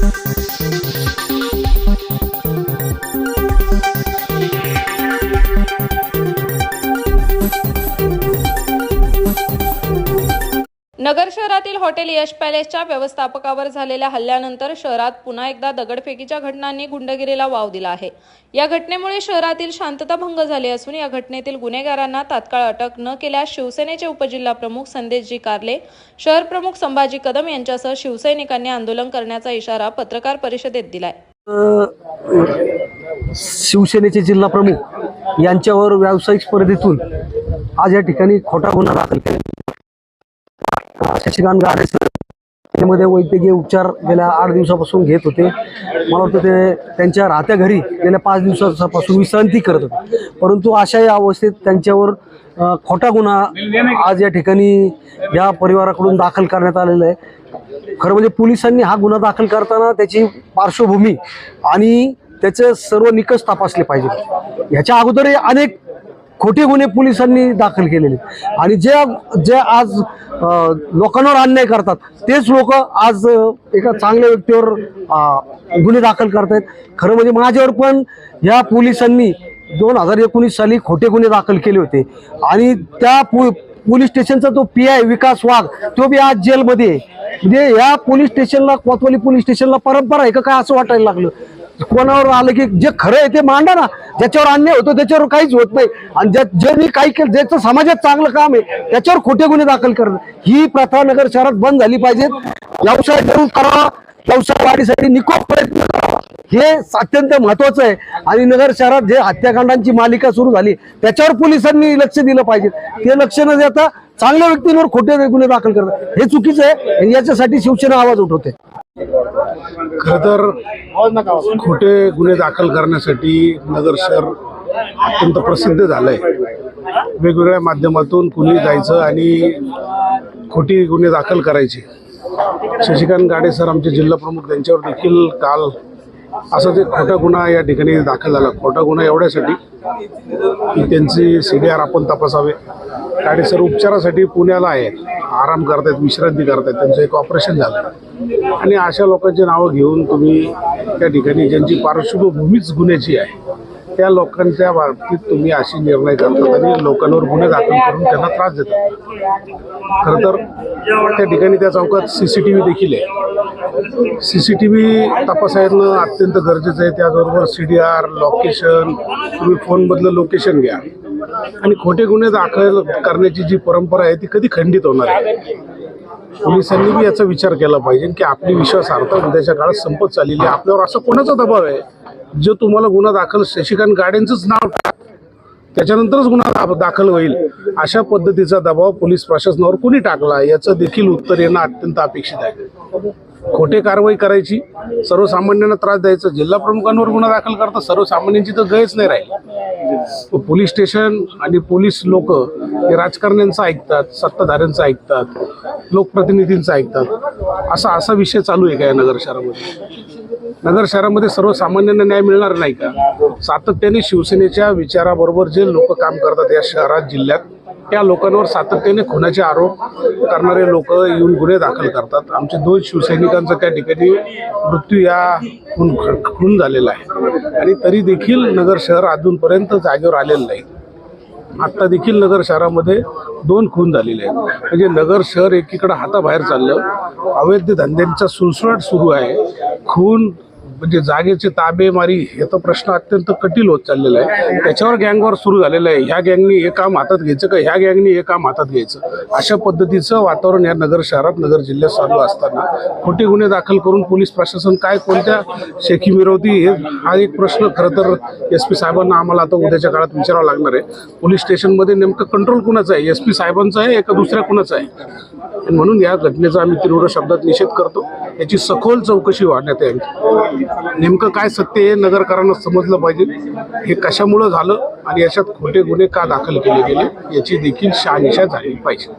thank you नगर शहरातील hotel यश पॅलेसच्या व्यवस्थापकावर झालेल्या हल्ल्यानंतर शहरात पुन्हा एकदा दगडफेकीच्या घटनांनी गुंडगिरीला वाव दिला आहे. या घटनेमुळे शहरातील शांतता भंग झाली असून या घटनेतील गुन्हेगारांना तात्काळ अटक न केल्यास शिवसेनेचे उपजिल्हा प्रमुख संदेशजी कारले शहर प्रमुख संभाजी कदम यांच्यासह शिवसैनिकांनी आंदोलन करण्याचा इशारा पत्रकार परिषदेत दिलाय. शिवसेनेचे जिल्हा प्रमुख यांच्यावर व्यावसायिक स्पर्धेतून आज या ठिकाणी खोटा गुन्हा दाखल केला. शशिकांत गाडे सर त्यामध्ये वैद्यकीय उपचार गेल्या आठ दिवसापासून घेत होते. मला वाटतं ते त्यांच्या राहत्या घरी गेल्या पाच दिवसापासून विश्रांती करत होते. परंतु अशा या अवस्थेत त्यांच्यावर खोटा गुन्हा आज या ठिकाणी या परिवाराकडून दाखल करण्यात आलेला आहे. खरं म्हणजे पोलिसांनी हा गुन्हा दाखल करताना त्याची पार्श्वभूमी आणि त्याचे सर्व निकष तपासले पाहिजे ह्याच्या अगोदरही अनेक खोटे गुन्हे पोलिसांनी दाखल केलेले. आणि जे जे आज लोकांवर अन्याय करतात तेच लोक आज एका चांगल्या व्यक्तीवर गुन्हे दाखल करतायत. खरं म्हणजे माझ्यावर पण या पोलिसांनी दोन हजार एकोणीस साली खोटे गुन्हे दाखल केले होते. आणि त्या पो पोलीस स्टेशनचा तो पी आय विकास वाघ तो बी आज जेलमध्ये आहे. म्हणजे या पोलीस स्टेशनला कोतवाली पोलीस स्टेशनला परंपरा आहे का काय असं वाटायला लागलं? कोणावर आलं की जे खरं आहे ते मांडा ना. ज्याच्यावर अन्याय होतो त्याच्यावर काहीच होत नाही. आणि ज्या ज्यांनी काही केलं ज्याचं समाजात चांगलं काम आहे त्याच्यावर खोटे गुन्हे दाखल करणं. ही प्रथा नगर शहरात बंद झाली पाहिजे व्यवसाय जरूर करावा व्यवसाय वाढीसाठी निकोप प्रयत्न करावा हे अत्यंत महत्वाचं आहे. आणि नगर शहरात जे हत्याकांडांची मालिका सुरू झाली त्याच्यावर पोलिसांनी लक्ष दिलं पाहिजे ते लक्ष न देता चांगल्या व्यक्तींवर खोटे गुन्हे दाखल करतात. हे चुकीचं आहे आणि याच्यासाठी शिवसेना आवाज उठवते. खर तर खोटे गुन्हे दाखल करण्यासाठी नगर शहर अत्यंत प्रसिद्ध झालंय. वेगवेगळ्या माध्यमातून कुणी जायचं आणि खोटी गुन्हे दाखल करायचे. शशिकांत गाडे सर आमचे जिल्हा प्रमुख त्यांच्यावर देखील काल असा ते खोटा गुन्हा या ठिकाणी दाखल झाला. खोटा गुन्हा एवढ्यासाठी की त्यांची सी डी आर आपण तपासावे. काडेसर उपचारासाठी पुण्याला आहेत आराम करतायत विश्रांती करतायत. त्यांचं एक ऑपरेशन झालं. आणि अशा लोकांची नावं घेऊन तुम्ही त्या ठिकाणी ज्यांची पार्श्वभूमीच गुन्ह्याची आहे त्या लोकांच्या बाबतीत तुम्ही अशी निर्णय करतात आणि लोकांवर गुन्हे दाखल करून त्यांना त्रास देतात. खरं तर त्या ठिकाणी त्या चौकात सी सी टी व्ही देखील आहे. सी सी टी व्ही तपासायला अत्यंत गरजेचं आहे. त्याचबरोबर सी डी आर लोकेशन तुम्ही फोनमधलं लोकेशन घ्या. आणि खोटे गुन्हे दाखल करण्याची जी परंपरा आहे ती कधी खंडित होणार आहे? पोलिसांनी बी याचा विचार केला पाहिजे की आपली विश्वासार्हता उद्याच्या काळात संपत चाललेली आहे. आपल्यावर असा कोणाचा दबाव आहे? जो तुम्हाला गुन्हा दाखल शशिकांत गाड्यांचंच नाव टाक त्याच्यानंतरच गुन्हा दाखल होईल. अशा पद्धतीचा दबाव पोलीस प्रशासनावर कोणी टाकला याचं देखील उत्तर येणं अत्यंत अपेक्षित आहे. खोटे कारवाई करायची सर्वसामान्यांना त्रास द्यायचा जिल्हा प्रमुखांवर गुन्हा दाखल करता सर्वसामान्यांची तर गयच नाही राहील. पोलीस स्टेशन आणि पोलीस लोक हे राजकारण्यांचं ऐकतात सत्ताधाऱ्यांचं ऐकतात लोकप्रतिनिधींचं ऐकतात. असा असा विषय चालू आहे का या नगर शहरामध्ये? नगर शहरामध्ये सर्वसामान्यांना न्याय मिळणार नाही का? सातत्याने शिवसेनेच्या विचाराबरोबर जे लोक काम करतात या शहरात जिल्ह्यात त्या लोकांवर सातत्याने खुनाचे आरोप करणारे लोक येऊन गुन्हे दाखल करतात. आमचे दोन शिवसैनिकांचा त्या ठिकाणी मृत्यू या खून खून झालेला आहे. आणि तरी देखील नगर शहर अजूनपर्यंत जागेवर आलेलं नाही. आत्ता देखील नगर शहरामध्ये दोन खून झालेले आहेत. म्हणजे नगर शहर एकीकडं हाताबाहेर चाललं. अवैध धंद्यांचा सुळसुळाट सुरू आहे. खून म्हणजे जागेचे ताबेमारी हे तर प्रश्न अत्यंत कठीण होत चाललेला आहे. त्याच्यावर गँगवर सुरू झालेलं आहे. ह्या गँगनी हे काम हातात घ्यायचं का? ह्या गँगनी हे काम हातात घ्यायचं? अशा पद्धतीचं वातावरण या नगर शहरात नगर जिल्ह्यात चालू असताना खोटे गुन्हे दाखल करून पोलीस प्रशासन काय कोणत्या शेखी मिरवती हे हा एक प्रश्न खरं तर एस पी साहेबांना आम्हाला आता उद्याच्या काळात विचारावा लागणार आहे. पोलीस स्टेशनमध्ये नेमकं कंट्रोल कुणाचं आहे? एस पी साहेबांचं आहे का दुसऱ्या कुणाचं आहे? म्हणून या घटनेचा आम्ही तीव्र शब्दात निषेध करतो. याची सखोल चौकशी वाढण्यात यावी. नेमकं काय सत्य हे नगरकरांना समजलं पाहिजे. हे कशामुळं झालं आणि याच्यात खोटे गुन्हे का दाखल केले गेले याची देखील शहानिशा झाली पाहिजे.